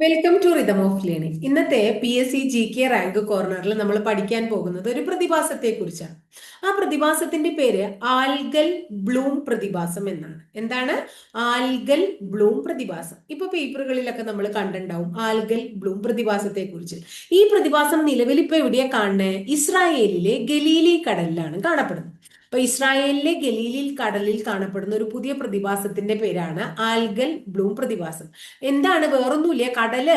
Welcome to rhythm of learning ഇന്നത്തെ P S C G K rank കോർണറിൽ നമ്മൾ പഠിക്കാൻ പോകുന്നത് ഒരു പ്രതിഭാസത്തെ കുറിച്ചാണ് ആ പ്രതിഭാസത്തിന്റെ പേര് ആൽഗൽ ബ്ലൂം പ്രതിഭാസം എന്നാണ്. എന്താണ്? ആൽഗൽ ബ്ലൂം പ്രതിഭാസം. ഇപ്പൊ പേപ്പറുകളിലൊക്കെ നമ്മൾ കണ്ടിട്ടുണ്ടാവും ആൽഗൽ ബ്ലൂം പ്രതിഭാസത്തെ കുറിച്ച് ഈ പ്രതിഭാസം നിലവിൽ ഇപ്പൊ എവിടെയാ കാണുന്നത് ഇസ്രായേലിലെ ഗലീലി കടലിലാണ് കാണപ്പെടുന്നത്. അപ്പൊ ഇസ്രായേലിലെ ഗലീലിൽ കടലിൽ കാണപ്പെടുന്ന ഒരു പുതിയ പ്രതിഭാസത്തിന്റെ പേരാണ് ആൽഗൽ ബ്ലൂം പ്രതിഭാസം. എന്താണ് വേറൊന്നുമില്ല കടൽ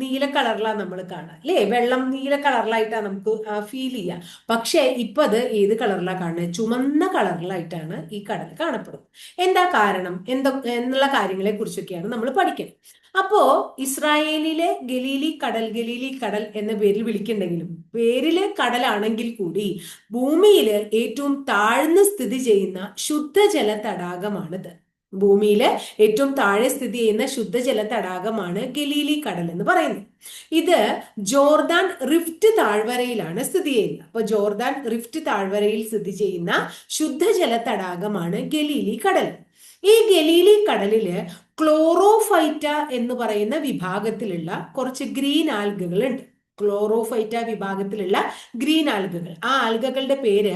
നീല കളറിലാണ് നമ്മൾ കാണുക അല്ലേ? വെള്ളം നീല കളറിലായിട്ടാണ് നമുക്ക് ഫീൽ ചെയ്യുക പക്ഷേ ഇപ്പൊ അത് ഏത് കളറിലാണ് കാണുന്നത് ചുമന്ന കളറിലായിട്ടാണ് ഈ കടൽ കാണപ്പെടുന്നത്. എന്താ കാരണം? എന്തോ എന്നുള്ള കാര്യങ്ങളെ കുറിച്ചൊക്കെയാണ് നമ്മൾ പഠിക്കുന്നത് അപ്പോ ഇസ്രായേലിലെ ഗലീലി കടൽ ഗലീലി കടൽ എന്ന പേരിൽ വിളിക്കുന്നുണ്ടെങ്കിലും പേരിൽ കടലാണെങ്കിൽ കൂടി ഭൂമിയിൽ ഏറ്റവും താഴ്ന്ന് സ്ഥിതി ചെയ്യുന്ന ശുദ്ധജല തടാകമാണിത്. ഭൂമിയിൽ ഏറ്റവും താഴെ സ്ഥിതി ചെയ്യുന്ന ശുദ്ധജല തടാകമാണ് ഗലീലി കടൽ എന്ന് പറയുന്നത്. ഇത് ജോർദാൻ റിഫ്റ്റ് താഴ്വരയിലാണ് സ്ഥിതി ചെയ്യുന്നത്. അപ്പൊ ജോർദാൻ റിഫ്റ്റ് താഴ്വരയിൽ സ്ഥിതി ചെയ്യുന്ന ശുദ്ധജല തടാകമാണ് ഗലീലി കടൽ. ഈ ഗലീലി കടലിൽ ക്ലോറോഫൈറ്റ എന്ന് പറയുന്ന വിഭാഗത്തിലുള്ള കുറച്ച് ഗ്രീൻ ആൽഗകൾ ഉണ്ട് ക്ലോറോഫൈറ്റ വിഭാഗത്തിലുള്ള ഗ്രീൻ ആൽഗകൾ. ആ ആൽഗകളുടെ പേര്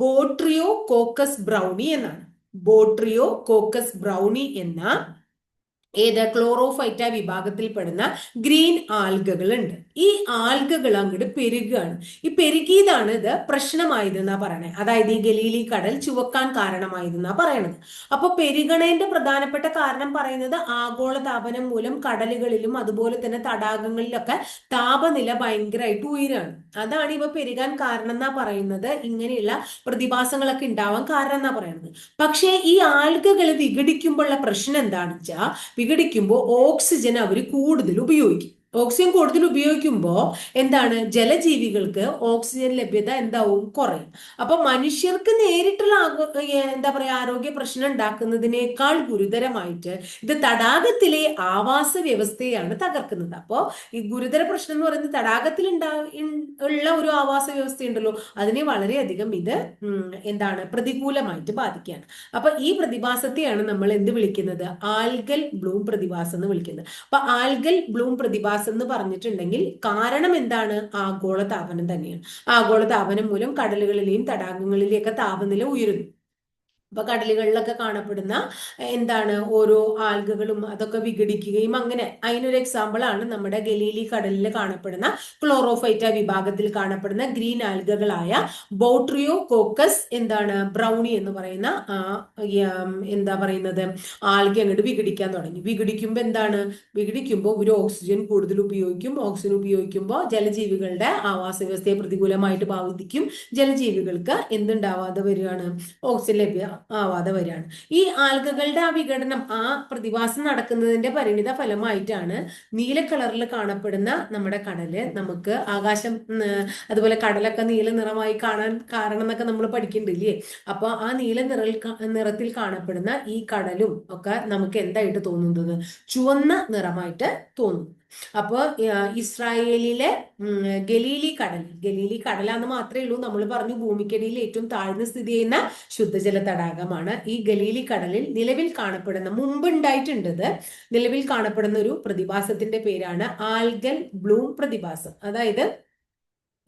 ബോട്രിയോ കോക്കസ് ബ്രൗണി എന്നാണ്. ബോട്രിയോ കോക്കസ് ബ്രൗണി എന്ന ഏത്? ക്ലോറോഫൈറ്റ വിഭാഗത്തിൽപ്പെടുന്ന ഗ്രീൻ ആൽഗകൾ ഉണ്ട് ഈ ആൽഗകൾ അങ്ങോട്ട് പെരുകയാണ് ഈ പെരുകിയതാണ് ഇത് പ്രശ്നമായതെന്നാ പറയണത് അതായത് ഈ ഗലീലി കടൽ ചുവക്കാൻ കാരണമായതെന്നാ പറയണത്. അപ്പൊ പെരുകണേന്റെ പ്രധാനപ്പെട്ട കാരണം പറയുന്നത് ആഗോള താപനം മൂലം കടലുകളിലും അതുപോലെ തന്നെ തടാകങ്ങളിലൊക്കെ താപനില ഭയങ്കരമായിട്ട് ഉയരാണ്. അതാണ് ഇവ പെരുകാൻ കാരണം എന്നാ പറയുന്നത്. ഇങ്ങനെയുള്ള പ്രതിഭാസങ്ങളൊക്കെ ഉണ്ടാവാൻ കാരണം എന്നാ പറയുന്നത്. പക്ഷേ ഈ ആൽഗകൾ വിഘടിക്കുമ്പോഴുള്ള പ്രശ്നം എന്താണെന്ന് വെച്ചാൽ വിഘടിക്കുമ്പോൾ ഓക്സിജൻ അവർ കൂടുതൽ ഉപയോഗിക്കും. ഓക്സിജൻ കൂടുതൽ ഉപയോഗിക്കുമ്പോൾ എന്താണ്? ജലജീവികൾക്ക് ഓക്സിജൻ ലഭ്യത എന്താവും? കുറയും. അപ്പൊ മനുഷ്യർക്ക് നേരിട്ടുള്ള എന്താ പറയാ ആരോഗ്യ പ്രശ്നം ഉണ്ടാക്കുന്നതിനേക്കാൾ ഗുരുതരമായിട്ട് ഇത് തടാകത്തിലെ ആവാസ വ്യവസ്ഥയാണ് തകർക്കുന്നത്. അപ്പോൾ ഈ ഗുരുതര പ്രശ്നം എന്ന് പറയുന്നത് തടാകത്തിൽ ഉണ്ടാ ഉള്ള ഒരു ആവാസ വ്യവസ്ഥ ഉണ്ടല്ലോ അതിനെ വളരെയധികം ഇത് എന്താണ് പ്രതികൂലമായിട്ട് ബാധിക്കുകയാണ്. അപ്പൊ ഈ പ്രതിഭാസത്തെയാണ് നമ്മൾ എന്ത് വിളിക്കുന്നത്? ആൽഗൽ ബ്ലൂം പ്രതിഭാസം എന്ന് വിളിക്കുന്നത്. അപ്പൊ ആൽഗൽ ബ്ലൂം പ്രതിഭാസം ഗ്യാസ് എന്ന് പറഞ്ഞിട്ടുണ്ടെങ്കിൽ കാരണം എന്താണ്? ആഗോള താപനം തന്നെയാണ്. ആഗോള താപനം മൂലം കടലുകളിലെയും തടാകങ്ങളിലെയൊക്കെ താപനില ഉയരുന്നു. അപ്പൊ കടലുകളിലൊക്കെ കാണപ്പെടുന്ന എന്താണ് ഓരോ ആൽഗകളും അതൊക്കെ വിഘടിക്കുകയും അങ്ങനെ. അതിനൊരു എക്സാമ്പിൾ ആണ് നമ്മുടെ ഗലീലി കടലിൽ കാണപ്പെടുന്ന ക്ലോറോഫൈറ്റ വിഭാഗത്തിൽ കാണപ്പെടുന്ന ഗ്രീൻ ആൽഗകളായ ബോട്രിയോ കോക്കസ് എന്താണ് ബ്രൗണി എന്ന് പറയുന്ന എന്താ പറയുന്നത് ആൽഗ അങ്ങോട്ട് വിഘടിക്കാൻ തുടങ്ങി. വിഘടിക്കുമ്പോൾ എന്താണ്? വിഘടിക്കുമ്പോൾ ഒരു ഓക്സിജൻ കൂടുതൽ ഉപയോഗിക്കും. ഓക്സിജൻ ഉപയോഗിക്കുമ്പോൾ ജലജീവികളുടെ ആവാസ വ്യവസ്ഥയെ പ്രതികൂലമായിട്ട് ബാധിക്കും. ജലജീവികൾക്ക് എന്തുണ്ടാവാതെ വരികയാണ്? ഓക്സിജൻ ലഭ്യ ആവാതെ വരികയാണ്. ഈ ആൽഗകളുടെ ആ വിഘടനം ആ പ്രതിഭാസം നടക്കുന്നതിന്റെ പരിണിത ഫലമായിട്ടാണ് നീല കളറിൽ കാണപ്പെടുന്ന നമ്മുടെ കടൽ നമുക്ക് ആകാശം അതുപോലെ കടലൊക്കെ നീല നിറമായി കാണാൻ കാരണം എന്നൊക്കെ നമ്മൾ പഠിക്കേണ്ടില്ലേ അപ്പൊ ആ നീല നിറൽ നിറത്തിൽ കാണപ്പെടുന്ന ഈ കടലും ഒക്കെ നമുക്ക് എന്തായിട്ട് തോന്നുന്നത്? ചുവന്ന നിറമായിട്ട് തോന്നുന്നു. അപ്പോൾ ഇസ്രായേലിലെ ഗലീലി കടൽ. ഗലീലി കടലാന്ന് മാത്രമേ ഉള്ളൂ. നമ്മൾ പറഞ്ഞു ഭൂമിക്കടിയിൽ ഏറ്റവും താഴ്ന്ന സ്ഥിതി ചെയ്യുന്ന ശുദ്ധജല തടാകമാണ്. ഈ ഗലീലി കടലിൽ നിലവിൽ കാണപ്പെടുന്ന മുമ്പ് ഉണ്ടായിട്ടുണ്ടത് നിലവിൽ കാണപ്പെടുന്ന ഒരു പ്രതിഭാസത്തിന്റെ പേരാണ് ആൽഗൽ ബ്ലൂം പ്രതിഭാസം. അതായത്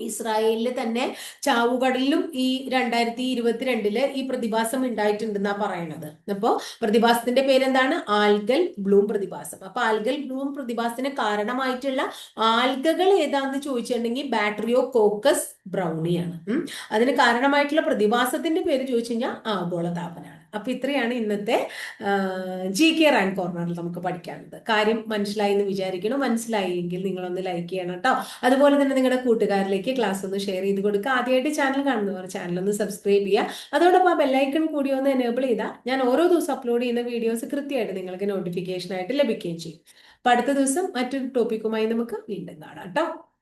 ഇസ്രായേലിൽ തന്നെ ചാവുകടലിലും ഈ രണ്ടായിരത്തി ഇരുപത്തിരണ്ടിൽ ഈ പ്രതിഭാസം ഉണ്ടായിട്ടുണ്ടെന്നാ പറയണത്. അപ്പോ പ്രതിഭാസത്തിന്റെ പേരെന്താണ്? ആൽഗൽ ബ്ലൂം പ്രതിഭാസം. അപ്പൊ ആൽഗൽ ബ്ലൂം പ്രതിഭാസത്തിന് കാരണമായിട്ടുള്ള ആൽഗകൾ ഏതാന്ന് ചോദിച്ചിട്ടുണ്ടെങ്കിൽ ബാറ്ററിയോ കോക്കസ് ബ്രൗണിയാണ് അതിന് കാരണമായിട്ടുള്ള പ്രതിഭാസത്തിന്റെ പേര് ചോദിച്ചു കഴിഞ്ഞാൽ ആഗോളതാപനാണ്. അപ്പൊ ഇത്രയാണ് ഇന്നത്തെ ജി കെ റാങ്ക് കോർണറിൽ നമുക്ക് പഠിക്കാനുള്ളത്. കാര്യം മനസ്സിലായി എന്ന് വിചാരിക്കണം. മനസ്സിലായെങ്കിൽ നിങ്ങളൊന്ന് ലൈക്ക് ചെയ്യണം കേട്ടോ അതുപോലെ തന്നെ നിങ്ങളുടെ കൂട്ടുകാരിലേക്ക് ക്ലാസ് ഒന്ന് ഷെയർ ചെയ്ത് കൊടുക്കുക. ആദ്യമായിട്ട് ചാനൽ കാണുന്നവർ ചാനൽ ഒന്ന് സബ്സ്ക്രൈബ് ചെയ്യുക. അതോടൊപ്പം ആ ബെല്ലൈക്കൺ കൂടി ഒന്ന് എനേബിൾ ചെയ്താൽ ഞാൻ ഓരോ ദിവസം അപ്ലോഡ് ചെയ്യുന്ന വീഡിയോസ് കൃത്യമായിട്ട് നിങ്ങൾക്ക് നോട്ടിഫിക്കേഷൻ ആയിട്ട് ലഭിക്കുകയും ചെയ്യും. അപ്പൊ അടുത്ത ദിവസം മറ്റൊരു ടോപ്പിക്കുമായി നമുക്ക് വീണ്ടും കാണാം കേട്ടോ